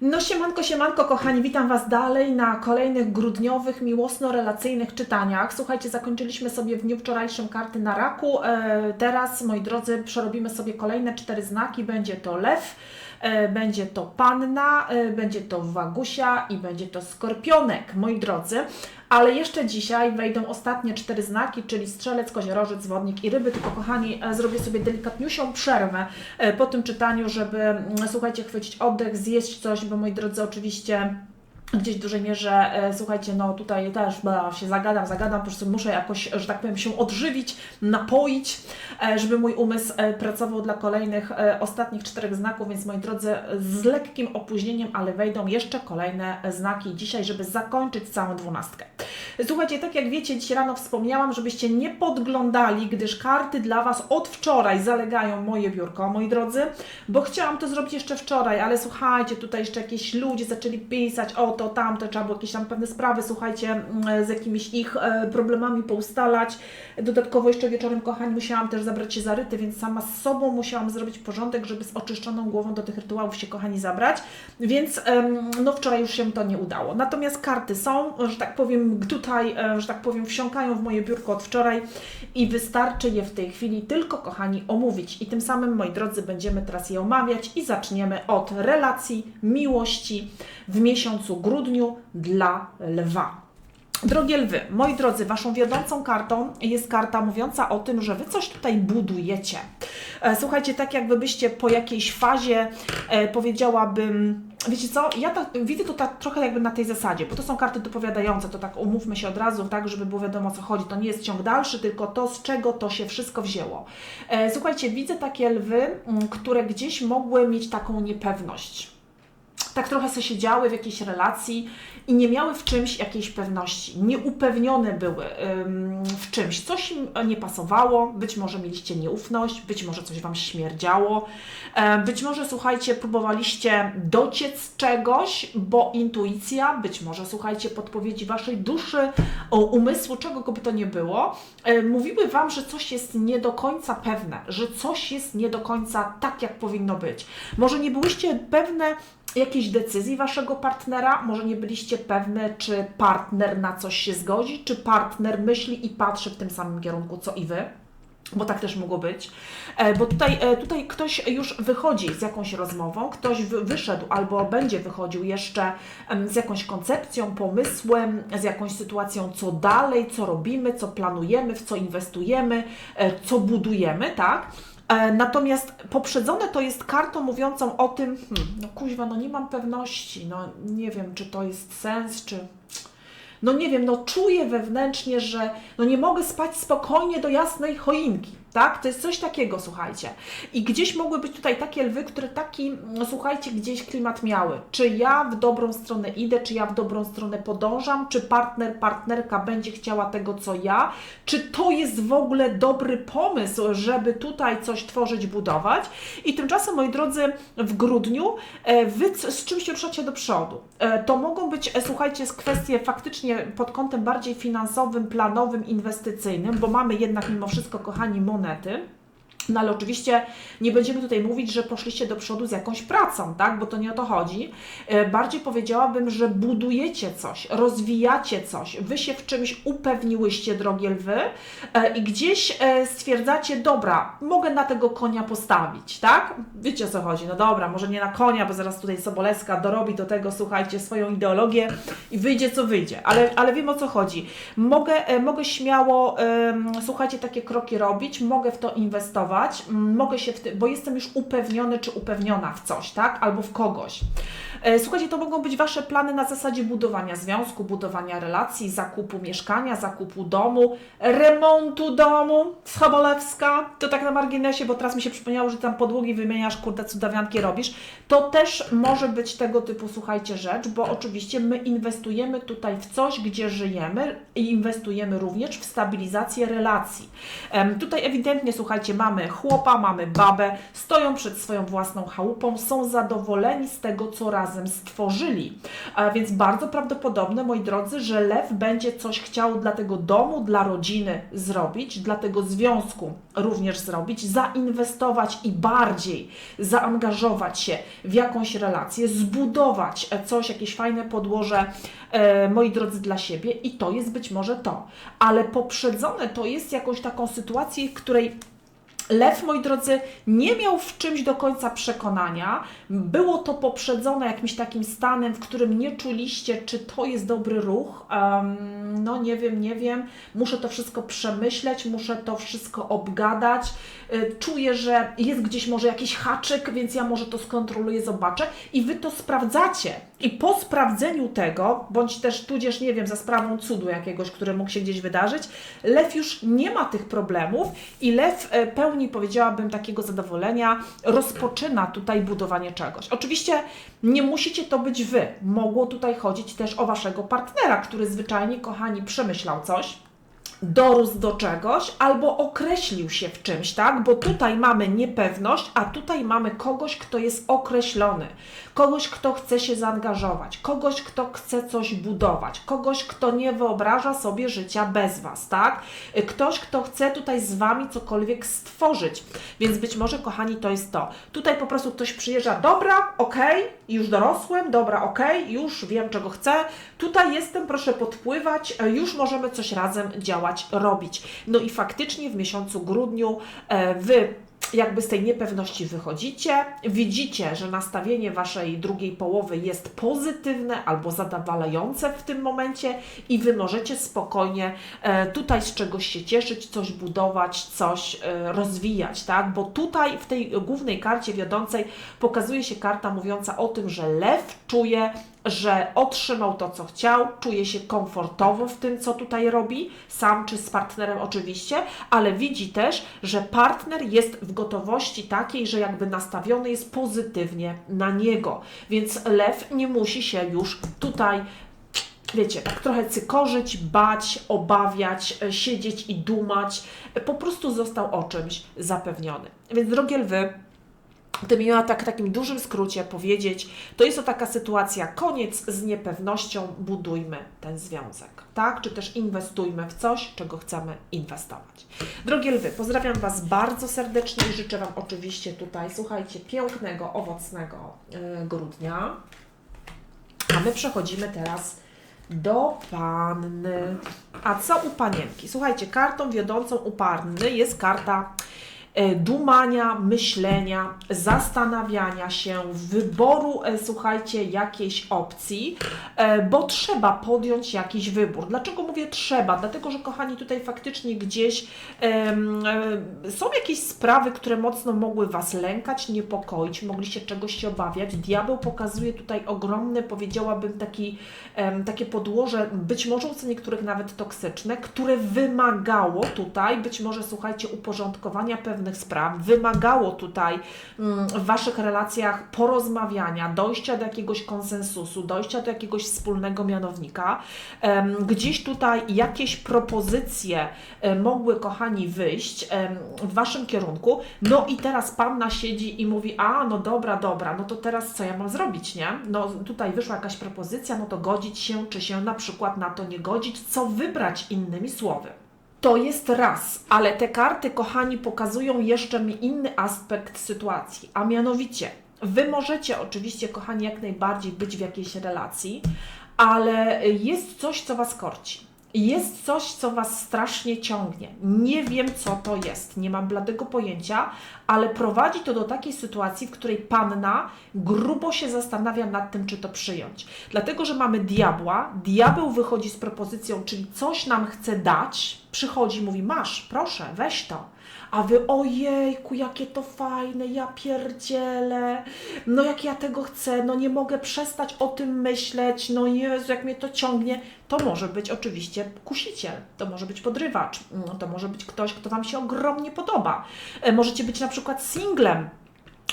No siemanko, siemanko kochani, witam Was dalej na kolejnych grudniowych, miłosno-relacyjnych czytaniach. Słuchajcie, zakończyliśmy sobie w dniu wczorajszym karty na raku. E, teraz, moi drodzy, przerobimy sobie kolejne cztery znaki. Będzie to lew, będzie to panna, e, będzie to wagusia i będzie to skorpionek, moi drodzy. Ale jeszcze dzisiaj wejdą ostatnie cztery znaki, czyli strzelec, koziorożec, wodnik i ryby. Tylko kochani, e, zrobię sobie delikatniusią przerwę e, po tym czytaniu, żeby, mm, słuchajcie, chwycić oddech, zjeść coś, bo moi drodzy, oczywiście gdzieś w dużej mierze, e, słuchajcie, no tutaj też bla, się zagadam, zagadam, po prostu muszę jakoś, że tak powiem, się odżywić, napoić, e, żeby mój umysł e, pracował dla kolejnych, e, ostatnich czterech znaków, więc moi drodzy, z lekkim opóźnieniem, ale wejdą jeszcze kolejne znaki dzisiaj, żeby zakończyć całą dwunastkę. Słuchajcie, tak jak wiecie, dzisiaj rano wspomniałam, żebyście nie podglądali, gdyż karty dla Was od wczoraj zalegają moje biurko, moi drodzy, bo chciałam to zrobić jeszcze wczoraj, ale słuchajcie, tutaj jeszcze jakieś ludzie zaczęli pisać o to, tamto, trzeba było jakieś tam pewne sprawy, słuchajcie, mm, z jakimiś ich e, problemami poustalać. Dodatkowo jeszcze wieczorem, kochani, musiałam też zabrać się za ryty, więc sama z sobą musiałam zrobić porządek, żeby z oczyszczoną głową do tych rytuałów się, kochani, zabrać, więc no wczoraj już się to nie udało. Natomiast karty są, że tak powiem, tutaj, e, że tak powiem, wsiąkają w moje biurko od wczoraj i wystarczy je w tej chwili tylko, kochani, omówić. I tym samym, moi drodzy, będziemy teraz je omawiać i zaczniemy od relacji, miłości w miesiącu grudniu dla lwa. Drogie lwy, moi drodzy, waszą wiodącą kartą jest karta mówiąca o tym, że wy coś tutaj budujecie. E, Słuchajcie, tak jakby byście po jakiejś fazie, e, powiedziałabym, wiecie co, ja to, widzę to tak trochę jakby na tej zasadzie, bo to są karty dopowiadające, to tak umówmy się od razu, tak, żeby było wiadomo o co chodzi. To nie jest ciąg dalszy, tylko to, z czego to się wszystko wzięło. E, Słuchajcie, widzę takie lwy, które gdzieś mogły mieć taką niepewność tak trochę sobie siedziały w jakiejś relacji i nie miały w czymś jakiejś pewności. Nieupewnione były w czymś. Coś im nie pasowało, być może mieliście nieufność, być może coś Wam śmierdziało, e, być może, słuchajcie, próbowaliście dociec czegoś, bo intuicja, być może, słuchajcie, podpowiedzi Waszej duszy, umysłu, czego by to nie było, e, mówiły Wam, że coś jest nie do końca pewne, że coś jest nie do końca tak, jak powinno być. Może nie byłyście pewne, jakiejś decyzji waszego partnera, może nie byliście pewne, czy partner na coś się zgodzi, czy partner myśli i patrzy w tym samym kierunku, co i wy. Bo tak też mogło być. E, Bo tutaj, e, tutaj ktoś już wychodzi z jakąś rozmową, ktoś wy- wyszedł albo będzie wychodził jeszcze z jakąś koncepcją, pomysłem, z jakąś sytuacją, co dalej, co robimy, co planujemy, w co inwestujemy, e, co budujemy, tak? E, Natomiast poprzedzone to jest kartą mówiącą o tym, hmm, no kuźwa, no nie mam pewności, no nie wiem, czy to jest sens, czy... No nie wiem, no czuję wewnętrznie, że no nie mogę spać spokojnie do jasnej choinki, tak? To jest coś takiego, słuchajcie. I gdzieś mogły być tutaj takie lwy, które taki, no słuchajcie, gdzieś klimat miały. Czy ja w dobrą stronę idę, czy ja w dobrą stronę podążam, czy partner, partnerka będzie chciała tego, co ja, czy to jest w ogóle dobry pomysł, żeby tutaj coś tworzyć, budować. I tymczasem, moi drodzy, w grudniu e, wy z czymś ruszacie do przodu. E, To mogą być, e, słuchajcie, kwestie faktycznie pod kątem bardziej finansowym, planowym, inwestycyjnym, bo mamy jednak mimo wszystko, kochani, monety. No ale oczywiście nie będziemy tutaj mówić, że poszliście do przodu z jakąś pracą, tak? Bo to nie o to chodzi. E, Bardziej powiedziałabym, że budujecie coś, rozwijacie coś. Wy się w czymś upewniłyście, drogie lwy, e, i gdzieś e, stwierdzacie, dobra, mogę na tego konia postawić, tak? Wiecie o co chodzi. No dobra, może nie na konia, bo zaraz tutaj Sobolewska dorobi do tego, słuchajcie, swoją ideologię i wyjdzie co wyjdzie, ale, ale wiem o co chodzi. Mogę, mogę śmiało, słuchajcie, takie kroki robić, mogę w to inwestować, m, mogę się w tym, bo jestem już upewniony czy upewniona w coś, tak? Albo w kogoś. E, Słuchajcie, to mogą być Wasze plany na zasadzie budowania związku, budowania relacji, zakupu mieszkania, zakupu domu, remontu domu. Schabolewska, to tak na marginesie, bo teraz mi się przypomniało, że tam podłogi wymieniasz, kurde, cudawianki robisz. To też może być tego typu, słuchajcie, rzecz, bo oczywiście my inwestujemy tutaj w coś, gdzie żyjemy i inwestujemy również w stabilizację relacji. Tutaj ewidentnie, słuchajcie, mamy chłopa, mamy babę, stoją przed swoją własną chałupą, są zadowoleni z tego, co razem razem stworzyli. A więc bardzo prawdopodobne, moi drodzy, że lew będzie coś chciał dla tego domu, dla rodziny zrobić, dla tego związku również zrobić, zainwestować i bardziej zaangażować się w jakąś relację, zbudować coś, jakieś fajne podłoże, e, moi drodzy, dla siebie i to jest być może to. Ale poprzedzone to jest jakąś taką sytuację, w której Lew, moi drodzy, nie miał w czymś do końca przekonania. Było to poprzedzone jakimś takim stanem, w którym nie czuliście, czy to jest dobry ruch. Um, no nie wiem, nie wiem. Muszę to wszystko przemyśleć, muszę to wszystko obgadać. Y, Czuję, że jest gdzieś może jakiś haczyk, więc ja może to skontroluję, zobaczę. I wy to sprawdzacie. I po sprawdzeniu tego, bądź też tudzież, nie wiem, za sprawą cudu jakiegoś, który mógł się gdzieś wydarzyć, lew już nie ma tych problemów i lew e, pełni, powiedziałabym, takiego zadowolenia, rozpoczyna tutaj budowanie czegoś. Oczywiście nie musicie to być wy. Mogło tutaj chodzić też o waszego partnera, który zwyczajnie, kochani, przemyślał coś, dorósł do czegoś albo określił się w czymś, tak? Bo tutaj mamy niepewność, a tutaj mamy kogoś, kto jest określony, kogoś, kto chce się zaangażować, kogoś, kto chce coś budować, kogoś, kto nie wyobraża sobie życia bez Was, tak? Ktoś, kto chce tutaj z Wami cokolwiek stworzyć. Więc być może, kochani, to jest to. Tutaj po prostu ktoś przyjeżdża, dobra, okej, już dorosłem, dobra, okej, już wiem, czego chcę, tutaj jestem, proszę podpływać, e, już możemy coś razem działać, robić. No i faktycznie w miesiącu grudniu e, Wy jakby z tej niepewności wychodzicie, widzicie, że nastawienie waszej drugiej połowy jest pozytywne albo zadowalające w tym momencie i wy możecie spokojnie e, tutaj z czegoś się cieszyć, coś budować, coś e, rozwijać, tak? Bo tutaj w tej głównej karcie wiodącej pokazuje się karta mówiąca o tym, że lew czuje że otrzymał to, co chciał, czuje się komfortowo w tym, co tutaj robi, sam czy z partnerem oczywiście, ale widzi też, że partner jest w gotowości takiej, że jakby nastawiony jest pozytywnie na niego. Więc lew nie musi się już tutaj wiecie, tak trochę cykorzyć, bać, obawiać, e, siedzieć i dumać. E, Po prostu został o czymś zapewniony. Więc drogie lwy, Gdybym miała tak takim dużym skrócie powiedzieć, to jest to taka sytuacja, koniec z niepewnością, budujmy ten związek, tak? Czy też inwestujmy w coś, czego chcemy inwestować. Drogie lwy, pozdrawiam Was bardzo serdecznie i życzę Wam oczywiście tutaj, słuchajcie, pięknego, owocnego yy, grudnia. A my przechodzimy teraz do panny. A co u panienki? Słuchajcie, kartą wiodącą u panny jest karta dumania, myślenia, zastanawiania się, wyboru, e, słuchajcie, jakiejś opcji, e, bo trzeba podjąć jakiś wybór. Dlaczego mówię trzeba? Dlatego, że kochani, tutaj faktycznie gdzieś e, są jakieś sprawy, które mocno mogły Was lękać, niepokoić, mogliście czegoś się obawiać. Diabeł pokazuje tutaj ogromny, powiedziałabym, taki, takie podłoże, być może u niektórych nawet toksyczne, które wymagało tutaj, być może, słuchajcie, uporządkowania pewnych spraw, wymagało tutaj mm, w Waszych relacjach porozmawiania, dojścia do jakiegoś konsensusu, dojścia do jakiegoś wspólnego mianownika. Gdzieś tutaj jakieś propozycje e, mogły, kochani, wyjść w Waszym kierunku. No i teraz Panna siedzi i mówi, a no dobra, dobra, no to teraz co ja mam zrobić, nie? No tutaj wyszła jakaś propozycja, no to godzić się, czy się na przykład na to nie godzić, co wybrać innymi słowy. To jest raz, ale te karty, kochani, pokazują jeszcze mi inny aspekt sytuacji, a mianowicie Wy możecie oczywiście, kochani, jak najbardziej być w jakiejś relacji, ale jest coś, co Was korci. Jest coś, co Was strasznie ciągnie. Nie wiem, co to jest. Nie mam bladego pojęcia, ale prowadzi to do takiej sytuacji, w której panna grubo się zastanawia nad tym, czy to przyjąć. Dlatego, że mamy diabła, diabeł wychodzi z propozycją, czyli coś nam chce dać, przychodzi, mówi: Masz, proszę, weź to. A wy, ojejku, jakie to fajne, ja pierdzielę, no jak ja tego chcę, no nie mogę przestać o tym myśleć, no Jezu, jak mnie to ciągnie. To może być oczywiście kusiciel, to może być podrywacz, no, to może być ktoś, kto Wam się ogromnie podoba. E, Możecie być na przykład singlem,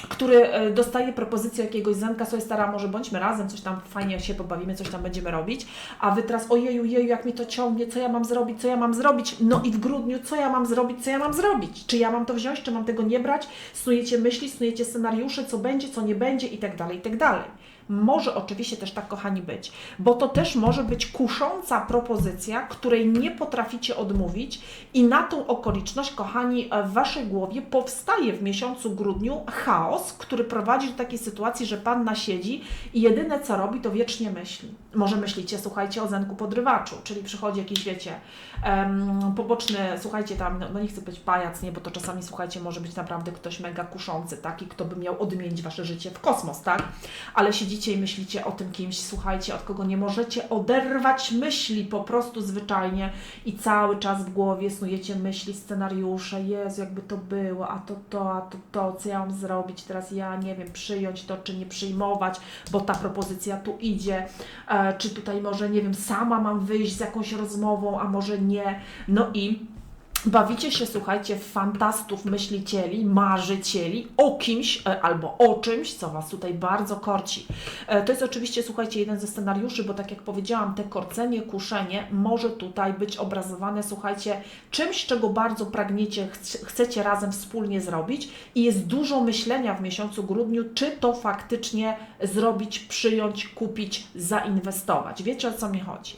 który e, dostaje propozycję jakiegoś zenka, sobie stara, może bądźmy razem, coś tam fajnie się pobawimy, coś tam będziemy robić, a wy teraz, ojeju, jeju, jak mi to ciągnie, co ja mam zrobić, co ja mam zrobić, no i w grudniu, co ja mam zrobić, co ja mam zrobić, czy ja mam to wziąć, czy mam tego nie brać, snujecie myśli, snujecie scenariusze, co będzie, co nie będzie i tak dalej, i tak dalej. Może oczywiście też tak, kochani, być, bo to też może być kusząca propozycja, której nie potraficie odmówić, i na tą okoliczność, kochani, w waszej głowie powstaje w miesiącu grudniu chaos, który prowadzi do takiej sytuacji, że panna siedzi i jedyne co robi, to wiecznie myśli. Może myślicie, słuchajcie, o zenku podrywaczu, czyli przychodzi jakiś, wiecie, em, poboczny, słuchajcie, tam, no, no nie chcę być pajac, nie, bo to czasami, słuchajcie, może być naprawdę ktoś mega kuszący, taki, kto by miał odmienić wasze życie w kosmos, tak? Ale siedzicie i myślicie o tym kimś, słuchajcie, od kogo nie możecie oderwać myśli po prostu zwyczajnie i cały czas w głowie snujecie myśli, scenariusze, Jezu, jakby to było, a to to, a to to, co ja mam zrobić, teraz ja nie wiem, przyjąć to, czy nie przyjmować, bo ta propozycja tu idzie, czy tutaj może, nie wiem, sama mam wyjść z jakąś rozmową, a może nie, no i Bawicie się, słuchajcie, w fantastów, myślicieli, marzycieli o kimś e, albo o czymś, co Was tutaj bardzo korci. E, To jest oczywiście, słuchajcie, jeden ze scenariuszy, bo tak jak powiedziałam, te korcenie, kuszenie może tutaj być obrazowane, słuchajcie, czymś, czego bardzo pragniecie, chc- chcecie razem wspólnie zrobić i jest dużo myślenia w miesiącu grudniu, czy to faktycznie zrobić, przyjąć, kupić, zainwestować. Wiecie o co mi chodzi.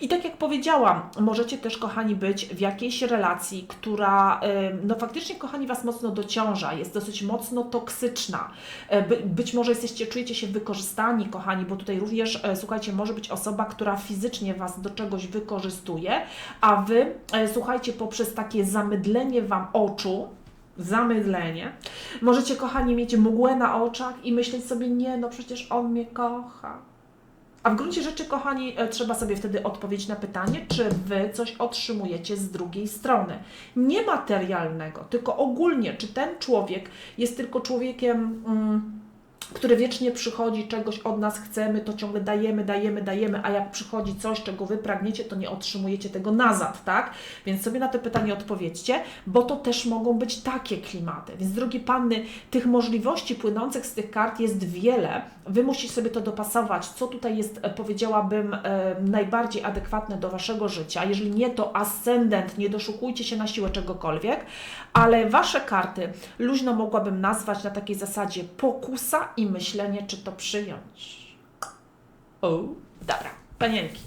I tak jak powiedziałam, możecie też, kochani, być w jakiejś relacji, która, em, no faktycznie, kochani, Was mocno dociąża, jest dosyć mocno toksyczna. E, By, być może jesteście, czujecie się wykorzystani, kochani, bo tutaj również, e, słuchajcie, może być osoba, która fizycznie Was do czegoś wykorzystuje, a Wy, e, słuchajcie, poprzez takie zamydlenie Wam oczu, zamydlenie, możecie, kochani, mieć mgłę na oczach i myśleć sobie, nie, no przecież on mnie kocha. A w gruncie rzeczy, kochani, e, trzeba sobie wtedy odpowiedzieć na pytanie, czy wy coś otrzymujecie z drugiej strony. Nie materialnego, tylko ogólnie, czy ten człowiek jest tylko człowiekiem. Mm, który wiecznie przychodzi, czegoś od nas chcemy, to ciągle dajemy, dajemy, dajemy, a jak przychodzi coś, czego wy pragniecie, to nie otrzymujecie tego nazad, tak? Więc sobie na to pytanie odpowiedzcie, bo to też mogą być takie klimaty. Więc drogie panny, tych możliwości płynących z tych kart jest wiele. Wy musicie sobie to dopasować, co tutaj jest, e, powiedziałabym, e, najbardziej adekwatne do waszego życia. Jeżeli nie, to ascendent, nie doszukujcie się na siłę czegokolwiek, ale wasze karty luźno mogłabym nazwać na takiej zasadzie pokusa i myślenie, czy to przyjąć. O, dobra, panienki.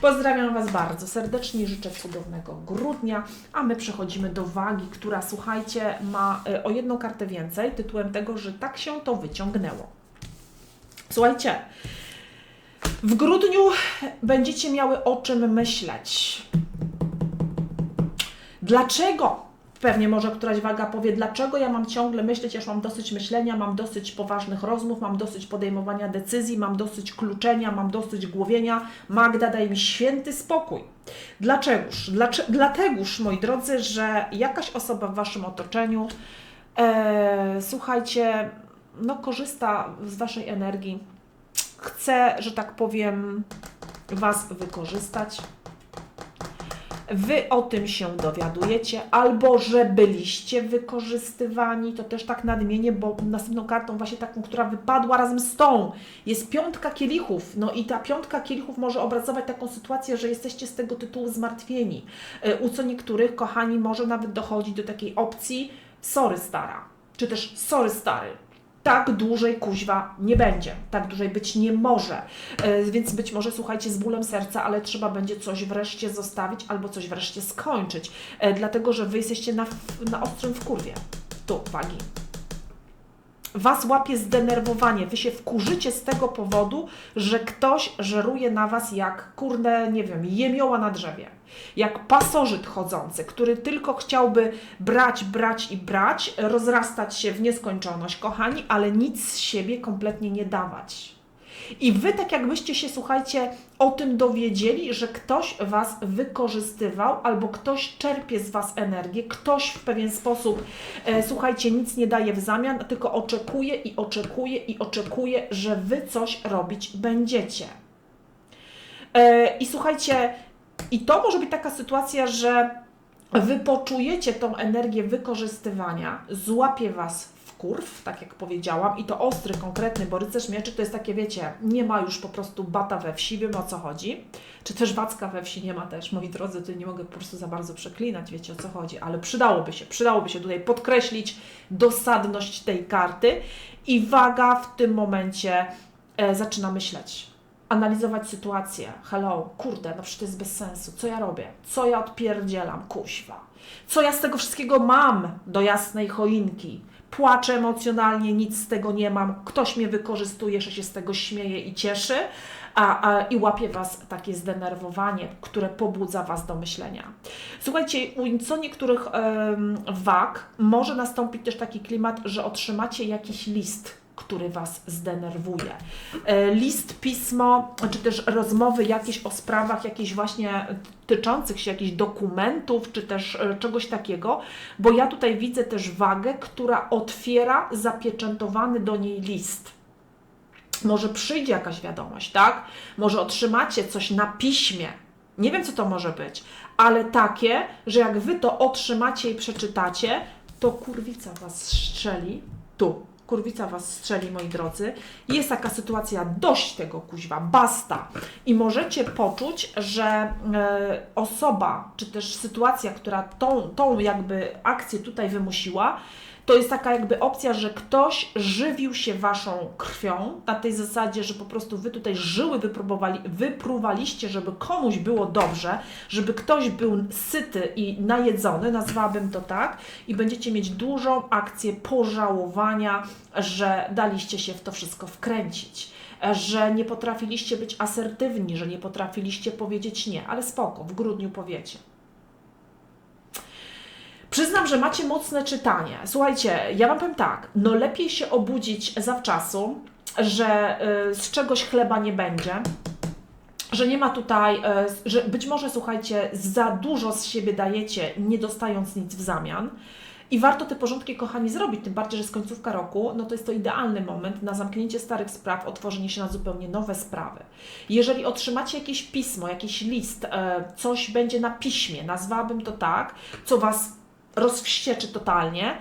Pozdrawiam Was bardzo serdecznie, życzę cudownego grudnia, a my przechodzimy do wagi, która słuchajcie, ma e, o jedną kartę więcej, tytułem tego, że tak się to wyciągnęło. Słuchajcie, w grudniu będziecie miały o czym myśleć. Dlaczego? Pewnie może któraś waga powie, dlaczego ja mam ciągle myśleć, już mam dosyć myślenia, mam dosyć poważnych rozmów, mam dosyć podejmowania decyzji, mam dosyć kluczenia, mam dosyć głowienia. Magda, daj mi święty spokój. Dlaczegoż? Dlacze- dlategoż, moi drodzy, że jakaś osoba w Waszym otoczeniu, e, słuchajcie, no korzysta z Waszej energii, chce, że tak powiem, Was wykorzystać. Wy o tym się dowiadujecie, albo że byliście wykorzystywani, to też tak nadmienię, bo następną kartą właśnie taką, która wypadła razem z tą, jest piątka kielichów. No i ta piątka kielichów może obrazować taką sytuację, że jesteście z tego tytułu zmartwieni. Y, U co niektórych, kochani, może nawet dochodzić do takiej opcji sorry stara, czy też sorry stary. Tak dłużej kuźwa nie będzie, tak dłużej być nie może. E, Więc być może słuchajcie z bólem serca, ale trzeba będzie coś wreszcie zostawić albo coś wreszcie skończyć, e, dlatego że wy jesteście na, na ostrym wkurwie. Tu, wagi. Was łapie zdenerwowanie, wy się wkurzycie z tego powodu, że ktoś żeruje na was jak, kurde, nie wiem, jemioła na drzewie. Jak pasożyt chodzący, który tylko chciałby brać, brać i brać, rozrastać się w nieskończoność, kochani, ale nic z siebie kompletnie nie dawać. I wy tak jakbyście się, słuchajcie, o tym dowiedzieli, że ktoś was wykorzystywał albo ktoś czerpie z was energię, ktoś w pewien sposób, e, słuchajcie, nic nie daje w zamian, tylko oczekuje i oczekuje i oczekuje, że wy coś robić będziecie. E, I słuchajcie, i to może być taka sytuacja, że wy poczujecie tą energię wykorzystywania, złapie was kurw, tak jak powiedziałam, i to ostry, konkretny, bo rycerz mieczy to jest takie, wiecie, nie ma już po prostu bata we wsi, wiem o co chodzi, czy też wacka we wsi nie ma też, moi drodzy, tutaj nie mogę po prostu za bardzo przeklinać, wiecie o co chodzi, ale przydałoby się, przydałoby się tutaj podkreślić dosadność tej karty i waga w tym momencie e, zaczyna myśleć, analizować sytuację. Hello, kurde, no przecież to jest bez sensu. Co ja robię? Co ja odpierdzielam, kuźwa? Co ja z tego wszystkiego mam do jasnej choinki? Płaczę emocjonalnie, nic z tego nie mam. Ktoś mnie wykorzystuje, że się z tego śmieje i cieszy, a, a, i łapie Was takie zdenerwowanie, które pobudza Was do myślenia. Słuchajcie, u co niektórych em, wag może nastąpić też taki klimat, że otrzymacie jakiś list który Was zdenerwuje. E, List, pismo, czy też rozmowy jakieś o sprawach, jakieś właśnie tyczących się jakichś dokumentów, czy też e, czegoś takiego, bo ja tutaj widzę też wagę, która otwiera zapieczętowany do niej list. Może przyjdzie jakaś wiadomość, tak? Może otrzymacie coś na piśmie. Nie wiem, co to może być, ale takie, że jak Wy to otrzymacie i przeczytacie, to kurwica Was strzeli tu kurwica was strzeli, moi drodzy. Jest taka sytuacja, dość tego kuźwa, basta. I możecie poczuć, że e, osoba, czy też sytuacja, która tą, tą jakby akcję tutaj wymusiła, to jest taka jakby opcja, że ktoś żywił się waszą krwią na tej zasadzie, że po prostu wy tutaj żyły wypróbowali, wypruwaliście, żeby komuś było dobrze, żeby ktoś był syty i najedzony, nazwałabym to tak, i będziecie mieć dużą akcję pożałowania, że daliście się w to wszystko wkręcić że nie potrafiliście być asertywni, że nie potrafiliście powiedzieć nie, ale spoko, w grudniu powiecie. Przyznam, że macie mocne czytanie. Słuchajcie, ja Wam powiem tak, no lepiej się obudzić zawczasu, że y, z czegoś chleba nie będzie, że nie ma tutaj, y, że być może, słuchajcie, za dużo z siebie dajecie, nie dostając nic w zamian. I warto te porządki, kochani, zrobić, tym bardziej, że jest końcówka roku, no to jest to idealny moment na zamknięcie starych spraw, otworzenie się na zupełnie nowe sprawy. Jeżeli otrzymacie jakieś pismo, jakiś list, e, coś będzie na piśmie, nazwałabym to tak, co Was rozwścieczy totalnie,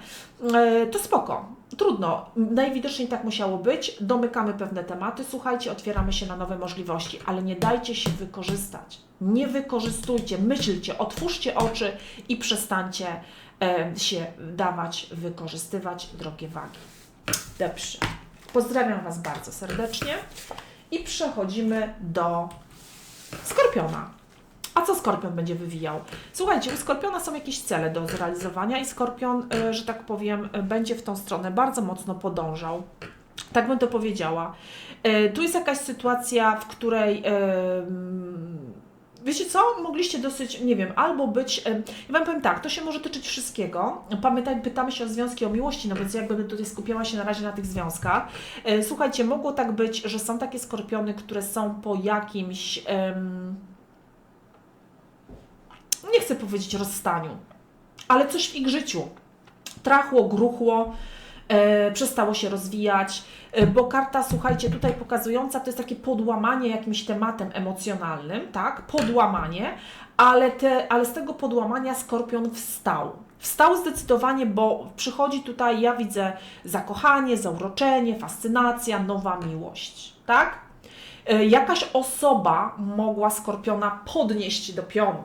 e, to spoko. Trudno. Najwidoczniej tak musiało być. Domykamy pewne tematy, słuchajcie, otwieramy się na nowe możliwości, ale nie dajcie się wykorzystać. Nie wykorzystujcie, myślcie, otwórzcie oczy i przestańcie e, się dawać wykorzystywać, drogie wagi. Dobrze. Pozdrawiam Was bardzo serdecznie i przechodzimy do Skorpiona. A co Skorpion będzie wywijał? Słuchajcie, u Skorpiona są jakieś cele do zrealizowania i Skorpion, y, że tak powiem, y, będzie w tą stronę bardzo mocno podążał. Tak bym to powiedziała. Y, Tu jest jakaś sytuacja, w której. em, Wiecie co? Mogliście dosyć, nie wiem, albo być. Ja Wam powiem tak, to się może tyczyć wszystkiego. Pamiętaj, pytamy się o związki, o miłości, no więc jakby tutaj skupiała się na razie na tych związkach. E, Słuchajcie, mogło tak być, że są takie skorpiony, które są po jakimś. em, nie chcę powiedzieć rozstaniu, ale coś w ich życiu trachło, gruchło, e, przestało się rozwijać, e, bo karta, słuchajcie, tutaj pokazująca to jest takie podłamanie jakimś tematem emocjonalnym, tak? Podłamanie, ale, te, ale z tego podłamania skorpion wstał. Wstał zdecydowanie, bo przychodzi tutaj, ja widzę zakochanie, zauroczenie, fascynacja, nowa miłość, tak? E, Jakaś osoba mogła skorpiona podnieść do pionu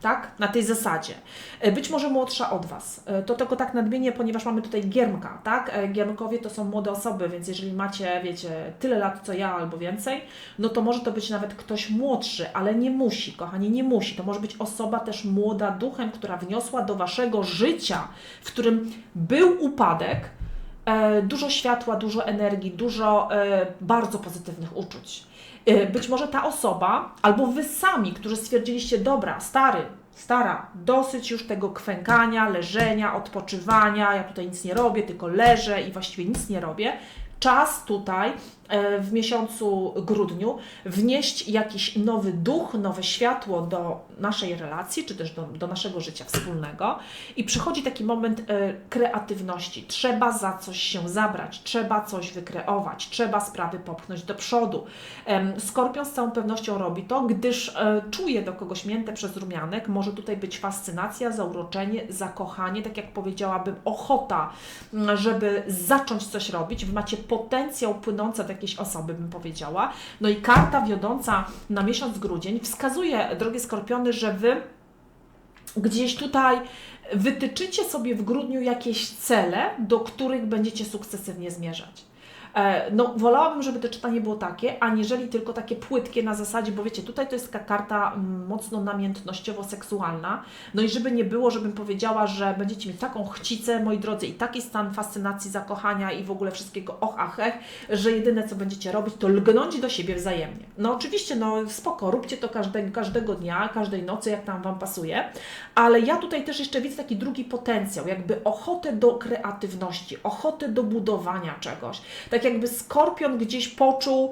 tak? Na tej zasadzie. E, Być może młodsza od Was. E, To tylko tak nadmienię, ponieważ mamy tutaj giermka, tak? E, Giermkowie to są młode osoby, więc jeżeli macie, wiecie, tyle lat co ja albo więcej, no to może to być nawet ktoś młodszy, ale nie musi, kochani, nie musi. To może być osoba też młoda duchem, która wniosła do Waszego życia, w którym był upadek, dużo światła, dużo energii, dużo bardzo pozytywnych uczuć. E, Być może ta osoba, albo wy sami, którzy stwierdziliście, dobra, stary, stara, dosyć już tego kwękania, leżenia, odpoczywania, ja tutaj nic nie robię, tylko leżę i właściwie nic nie robię. Czas tutaj w miesiącu grudniu wnieść jakiś nowy duch, nowe światło do naszej relacji, czy też do, do naszego życia wspólnego. I przychodzi taki moment e, kreatywności. Trzeba za coś się zabrać, trzeba coś wykreować, trzeba sprawy popchnąć do przodu. Skorpion z całą pewnością robi to, gdyż e, czuje do kogoś mięte przez rumianek. Może tutaj być fascynacja, zauroczenie, zakochanie, tak jak powiedziałabym, ochota, m, żeby zacząć coś robić. Macie potencjał płynący od jakiejś osoby, bym powiedziała. No i karta wiodąca na miesiąc grudzień wskazuje, drogie skorpiony, że wy gdzieś tutaj wytyczycie sobie w grudniu jakieś cele, do których będziecie sukcesywnie zmierzać. E, No, wolałabym, żeby to czytanie było takie, aniżeli tylko takie płytkie na zasadzie, bo wiecie, tutaj to jest taka karta mm, mocno namiętnościowo-seksualna. No i żeby nie było, żebym powiedziała, że będziecie mieć taką chcicę, moi drodzy, i taki stan fascynacji, zakochania i w ogóle wszystkiego och, ach, że jedyne co będziecie robić, to lgnąć do siebie wzajemnie. No oczywiście, no spoko, róbcie to każdego, każdego dnia, każdej nocy, jak tam Wam pasuje, ale ja tutaj też jeszcze widzę taki drugi potencjał, jakby ochotę do kreatywności, ochotę do budowania czegoś. Tak jakby skorpion gdzieś poczuł,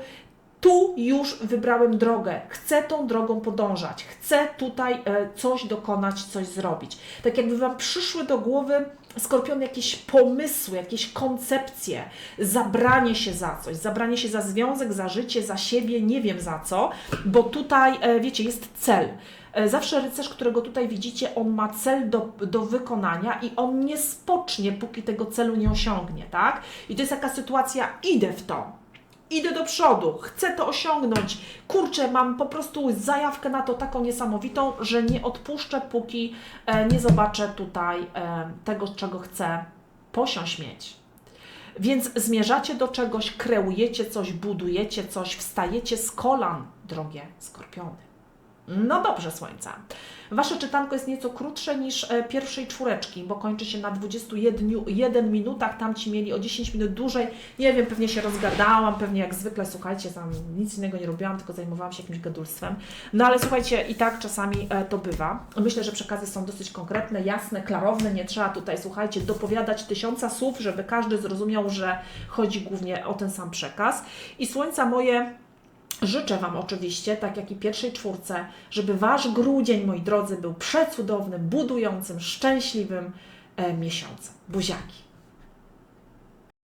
tu już wybrałem drogę, chcę tą drogą podążać, chcę tutaj e, coś dokonać, coś zrobić. Tak jakby Wam przyszły do głowy skorpion jakieś pomysły, jakieś koncepcje, zabranie się za coś, zabranie się za związek, za życie, za siebie, nie wiem za co, bo tutaj, e, wiecie, jest cel. E, Zawsze rycerz, którego tutaj widzicie, on ma cel do, do wykonania i on nie spocznie, póki tego celu nie osiągnie, tak? I to jest taka sytuacja, idę w to, idę do przodu, chcę to osiągnąć. Kurczę, mam po prostu zajawkę na to taką niesamowitą, że nie odpuszczę, póki e, nie zobaczę tutaj e, tego, czego chcę posiąść mieć. Więc zmierzacie do czegoś, kreujecie coś, budujecie coś, wstajecie z kolan, drogie skorpiony. No dobrze, słońca. Wasze czytanko jest nieco krótsze niż e, pierwszej czwóreczki, bo kończy się na 21 1 minutach. Tam ci mieli o 10 minut dłużej. Nie wiem, pewnie się rozgadałam, pewnie jak zwykle, słuchajcie, tam nic innego nie robiłam, tylko zajmowałam się jakimś gadulstwem. No ale słuchajcie, i tak czasami e, to bywa. Myślę, że przekazy są dosyć konkretne, jasne, klarowne. Nie trzeba tutaj, słuchajcie, dopowiadać tysiąca słów, żeby każdy zrozumiał, że chodzi głównie o ten sam przekaz. I słońca moje. Życzę Wam oczywiście, tak jak i pierwszej czwórce, żeby Wasz grudzień, moi drodzy, był przecudownym, budującym, szczęśliwym e, miesiącem. Buziaki.